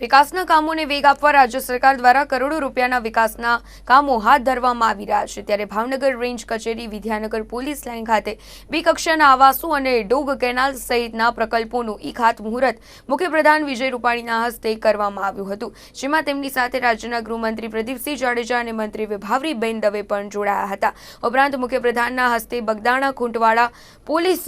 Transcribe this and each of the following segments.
વિકાસના કામોને વેગ આપવા રાજ્ય સરકાર દ્વારા કરોડો રૂપિયાના વિકાસના કામો હાથ ધરવામાં આવી રહ્યા છે. ત્યારે ભાવનગર રેન્જ કચેરી, વિદ્યાનગર પોલીસ લાઇન ખાતે બી કક્ષાના આવાસો અને ડોગ કેનાલ સહિતના પ્રકલ્પોનું ઈ ખાતમુહૂર્ત મુખ્યપ્રધાન વિજય રૂપાણીના હસ્તે કરવામાં આવ્યું હતું. જેમાં તેમની સાથે રાજ્યના ગૃહમંત્રી પ્રદીપસિંહ જાડેજા અને મંત્રી વિભાવરીબેન દવે પણ જોડાયા હતા. ઉપરાંત મુખ્યપ્રધાનના હસ્તે બગદાણા ખૂંટવાડા પોલીસ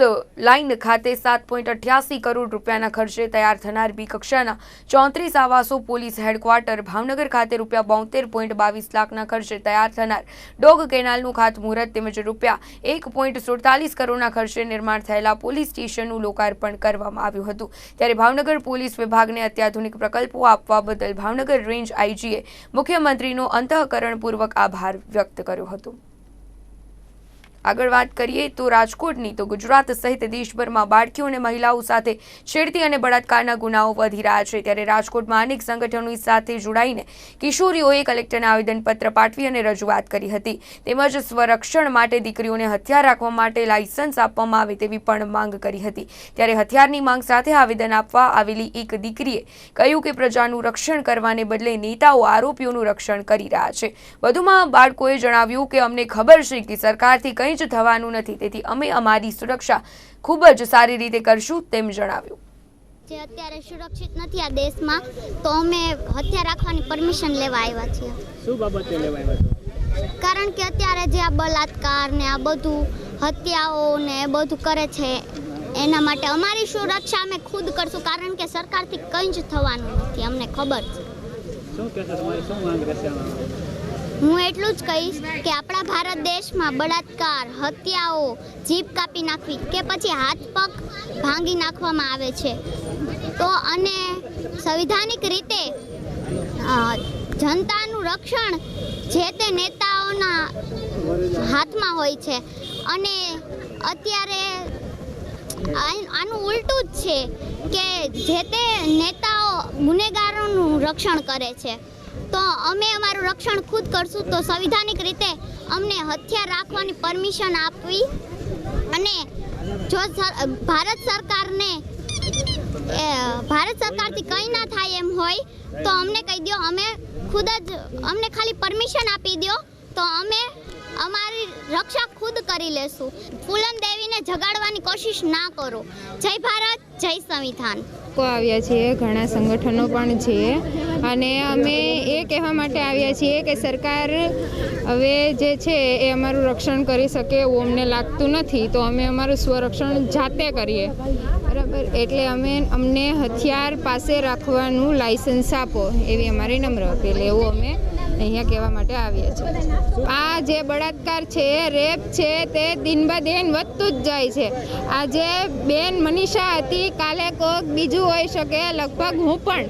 લાઇન ખાતે સાત કરોડ રૂપિયાના ખર્ચે તૈયાર થનાર બી કક્ષાના ચોત્રીસ આવાસો પોલીસ હેડક્વાર્ટર ભાવનગર ખાતે રૂપિયા બોતેર પોઈન્ટ બાવીસ લાખના ખર્ચે તૈયાર થનાર ડોગ કેનાલનું ખાતમુહૂર્ત તેમજ રૂપિયા એક પોઈન્ટ સુડતાલીસ કરોડના ખર્ચે નિર્માણ થયેલા પોલીસ સ્ટેશનનું લોકાર્પણ કરવામાં આવ્યું હતું. ત્યારે ભાવનગર પોલીસ વિભાગને અત્યાધુનિક પ્રકલ્પો આપવા બદલ ભાવનગર રેન્જ આઈજીએ મુખ્યમંત્રીનો અંતઃકરણપૂર્વક આભાર વ્યક્ત કર્યો હતો. આગળ વાત કરીએ તો રાજકોટની, તો ગુજરાત સહિત દેશભરમાં બાળકીઓ અને મહિલાઓ સાથે છેડતી અને બળાત્કારના ગુનાઓ વધી રહ્યા છે. ત્યારે રાજકોટમાં અનેક સંગઠનોની સાથે જોડાઈને કિશોરીઓએ કલેક્ટરને આવેદનપત્ર પાઠવી અને રજૂઆત કરી હતી. તેમજ સ્વરક્ષણ માટે દીકરીઓને હથિયાર રાખવા માટે લાયસન્સ આપવામાં આવે તેવી પણ માંગ કરી હતી. ત્યારે હથિયારની માંગ સાથે આવેદન આપવા આવેલી એક દીકરીએ કહ્યું કે પ્રજાનું રક્ષણ કરવાને બદલે નેતાઓ આરોપીઓનું રક્ષણ કરી રહ્યા છે. વધુમાં બાળકોએ જણાવ્યું કે અમને ખબર છે કે સરકારથી કંઈ જ થવાનું નથી. તેથી અમે અમારી સુરક્ષા ખૂબ જ સારી રીતે કરશું તેમ જણાવ્યું. જે અત્યારે સુરક્ષિત નથી આ દેશમાં તો અમે હથિયાર રાખવાની પરમિશન લેવા આવ્યા છીએ. શું બાબતે લેવાય હતો કારણ કે અત્યારે જે આ બલાત્કાર ને આ બધું હત્યાઓ ને એ બધું કરે છે એના માટે અમારી સુરક્ષા અમે ખુદ કરશું. કારણ કે સરકારથી કંઈ જ થવાનું નથી અમને ખબર છે. શું કહેશો તમારી? શું માંગ રહેશે હું એટલું જ કહીશ કે આપણા ભારત દેશમાં બળાત્કાર, હત્યાઓ, જીભ કાપી નાખવી કે પછી હાથ પગ ભાંગી નાખવામાં આવે છે. તો અને સંવિધાનિક રીતે જનતાનું રક્ષણ જે તે નેતાઓના હાથમાં હોય છે. અને અત્યારે આનું ઉલટું જ છે કે જે તે નેતાઓ ગુનેગારોનું રક્ષણ કરે છે. તો અમે અમારું રક્ષણ ખુદ કરશું તો સંવિધાનિક રીતે અમને હથિયાર રાખવાની પરમિશન આપવી અને જો ભારત સરકારને ભારત સરકારથી કંઈ ના થાય એમ હોય તો અમને કહી દો અમે ખુદ જ, અમને ખાલી પરમિશન આપી દો તો અમે અમારી રક્ષા ખુદ કરી લેશું. ફૂલન દેવીને જગાડવાની કોશિશ ના કરો. જય ભારત, જય સંવિધાન. આવ્યા છીએ, ઘણા સંગઠનો પણ છે. અને અમે એ કહેવા માટે આવ્યા છીએ કે સરકાર હવે જે છે એ અમારું રક્ષણ કરી શકે એવું અમને લાગતું નથી. તો અમે અમારું સ્વરક્ષણ જાતે કરીએ. બરાબર? એટલે અમે અમને હથિયાર પાસે રાખવાનું લાયસન્સ આપો. એવી અમારી નમ્ર અપીલ. એવું અમે અહીંયા કહેવા માટે આવ્યા છીએ. આ જે બળાત્કાર છે, રેપ છે, તે દિન બ દિન વધતું જ જાય છે. આજે બેન મનીષા હતી, કાલે કોઈક બીજું હોઈ શકે, લગભગ હું પણ.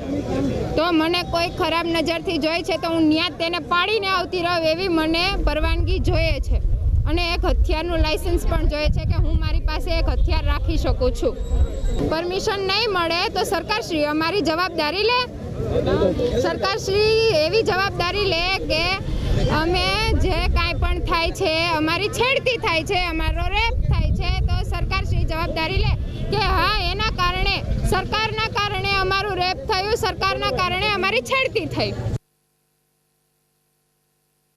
તો મને કોઈ ખરાબ નજરથી જોઈ છે, તો હું ન્યા તેને પાડીને આવતી રહું એવી મને પરવાનગી જોઈએ છે. અને એક હથિયારનું લાઇસન્સ પણ જોઈએ છે કે હું મારી પાસે એક હથિયાર રાખી શકું છું. પરમિશન નહીં મળે તો સરકારશ્રી અમારી જવાબદારી લે સરકારશ્રી એવી જવાબદારી લે કે અમે જે કાંઈ પણ થાય છે, અમારી છેડતી થાય છે, અમારો રેપ થાય છે, તો સરકારશ્રી જવાબદારી લે કે હા, એના કારણે, સરકારના કારણે અમારું રેપ થયું, સરકારના કારણે અમારી છેડતી થઈ.